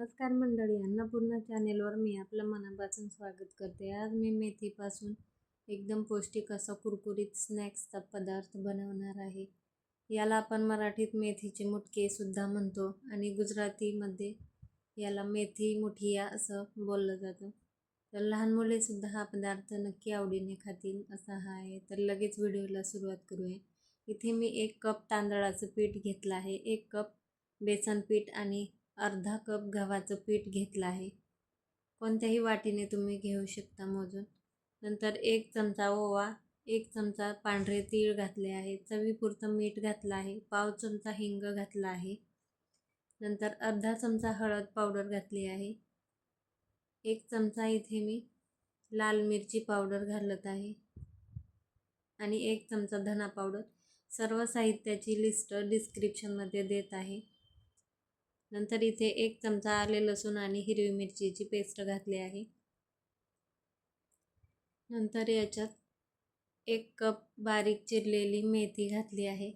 नमस्कार मंडळी अन्नपूर्णा चॅनेलवर मी आपलं मनापासून स्वागत करते. आज मी मेथीपासून एकदम पौष्टिक असा कुरकुरीत स्नॅक्सचा पदार्थ बनवणार आहे. याला आपण मराठीत मेथीचे मुटके सुद्धा म्हणतो आणि गुजरातीमध्ये याला मेथी मुठिया असं बोललं जातं. तर लहान मुलेसुद्धा हा पदार्थ नक्की आवडीने खातील असा हा आहे. तर लगेच व्हिडिओला सुरुवात करूया. इथे मी एक कप तांदळाचं पीठ घेतलं आहे. एक कप बेसन पीठ आणि अर्धा कप गव्हाचं पीठ घेतलं आहे. कोणत्याही वाटीने तुम्ही घेऊ शकता मोजून. नंतर एक चमचा ओवा एक चमचा पांढरे तीळ घातले आहे. चवीपुरतं मीठ घातलं आहे. पाव चमचा हिंग घातला आहे. नंतर अर्धा चमचा हळद पावडर घातली आहे. एक चमचा इथे मी लाल मिरची पावडर घालत आहे. आणि एक चमचा धना पावडर. सर्व साहित्याची लिस्ट डिस्क्रिप्शनमध्ये देत आहे. नंतर इथे एक चमचा आले लसूण आणि हिरवी मिरचीची पेस्ट घातली आहे. नंतर याच्यात एक कप बारीक चिरलेली मेथी घातली आहे.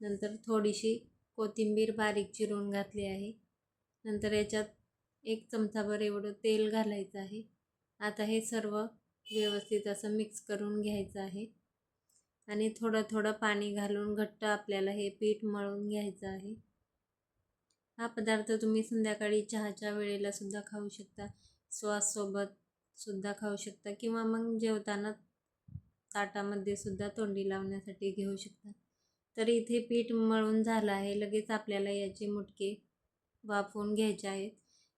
नंतर थोडीशी कोथिंबीर बारीक चिरून घातली आहे. नंतर याच्यात एक चमचाभर एवढं तेल घालायचं आहे. आता हे सर्व व्यवस्थित असं मिक्स करून घ्यायचं आहे. आणि थोडं थोडं पाणी घालून घट्ट आपल्याला हे पीठ मळून घ्यायचं आहे. हा पदार्थ तुम्ही संध्याकाळी चहाच्या वेळेला सुद्धा खाऊ शकता. सॉससोबत सुद्धा खाऊ शकता किंवा मग जेवताना ताटामध्ये सुद्धा तोंडी लावण्यासाठी घेऊ शकता. तर इथे पीठ मळून झालं आहे. लगेच आपल्याला याचे मुटके वाफवून घ्यायचे आहेत.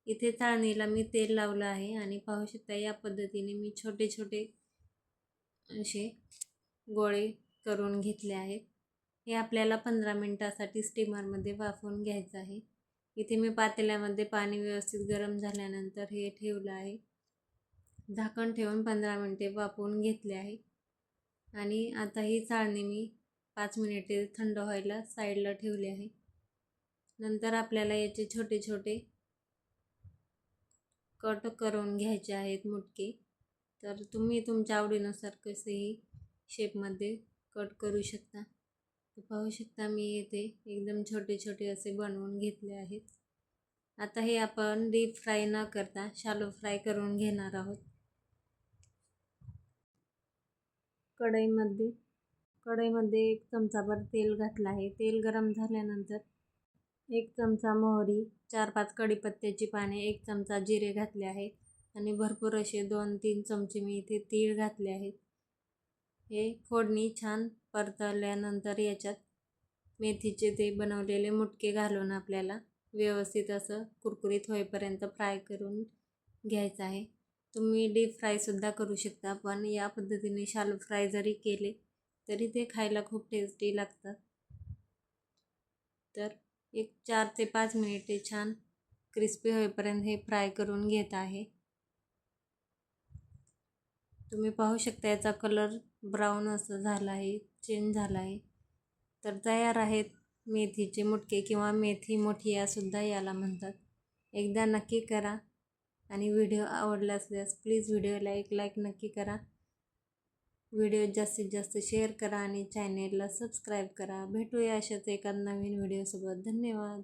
इथे चाळणीला मी तेल लावलं आहे आणि पाहू शकता या पद्धतीने मी छोटे छोटे असे गोळे करून घेतले आहेत. हे आपल्याला पंधरा मिनटासाठी स्टीमरमध्ये वाफवून घ्यायचं आहे. इथे मी पातेल्यामध्ये पाणी व्यवस्थित गरम झाल्यानंतर हे ठेवलं आहे. झाकण ठेवून पंधरा मिनटे वापरून घेतले आहे. आणि आता ही चाळणी मी पाच मिनिटे थंड व्हायला साईडला ठेवली आहे. नंतर आपल्याला याचे छोटे छोटे कट करून घ्यायचे आहेत मुटके. तर तुम्ही तुमच्या आवडीनुसार कसेही शेपमध्ये कट करू शकता. तर पाहू शकता मी येथे एकदम छोटे छोटे असे बनवून घेतले आहेत. आता हे आपण डीप फ्राय न करता शालो फ्राय करून घेणार आहोत. कढईमध्ये कढईमध्ये एक चमचाभर तेल घातलं आहे. तेल गरम झाल्यानंतर एक चमचा मोहरी चार पाच कढीपत्त्याची पाने एक चमचा जिरे घातले आहे आणि भरपूर असे दोन तीन चमचे मी इथे तीळ घातले आहेत. हे फोडणी छान परतल्यानंतर याच्यात मेथीचे ते बनवलेले मुटके घालून आपल्याला व्यवस्थित असं कुरकुरीत होईपर्यंत फ्राय करून घ्यायचं आहे. तुम्ही डीप फ्रायसुद्धा करू शकता पण या पद्धतीने शालो फ्राय जरी केले तरी ते खायला खूप टेस्टी लागतात तर एक चार ते पाच मिनिटे छान क्रिस्पी होईपर्यंत हे फ्राय करून घेत आहे. तुम्ही पाहू शकता याचा कलर ब्राऊन असं झालं आहे चेंज झाला आहे. तर तयार आहेत मेथीचे मुटके किंवा मेथी मोठियासुद्धा याला म्हणतात. एकदा नक्की करा आणि व्हिडिओ आवडला असल्यास प्लीज व्हिडिओला एक लाईक नक्की करा. व्हिडिओ जास्तीत जास्त शेअर करा आणि चॅनेलला सबस्क्राईब करा. भेटूया अशाच एका नवीन व्हिडिओसोबत. धन्यवाद.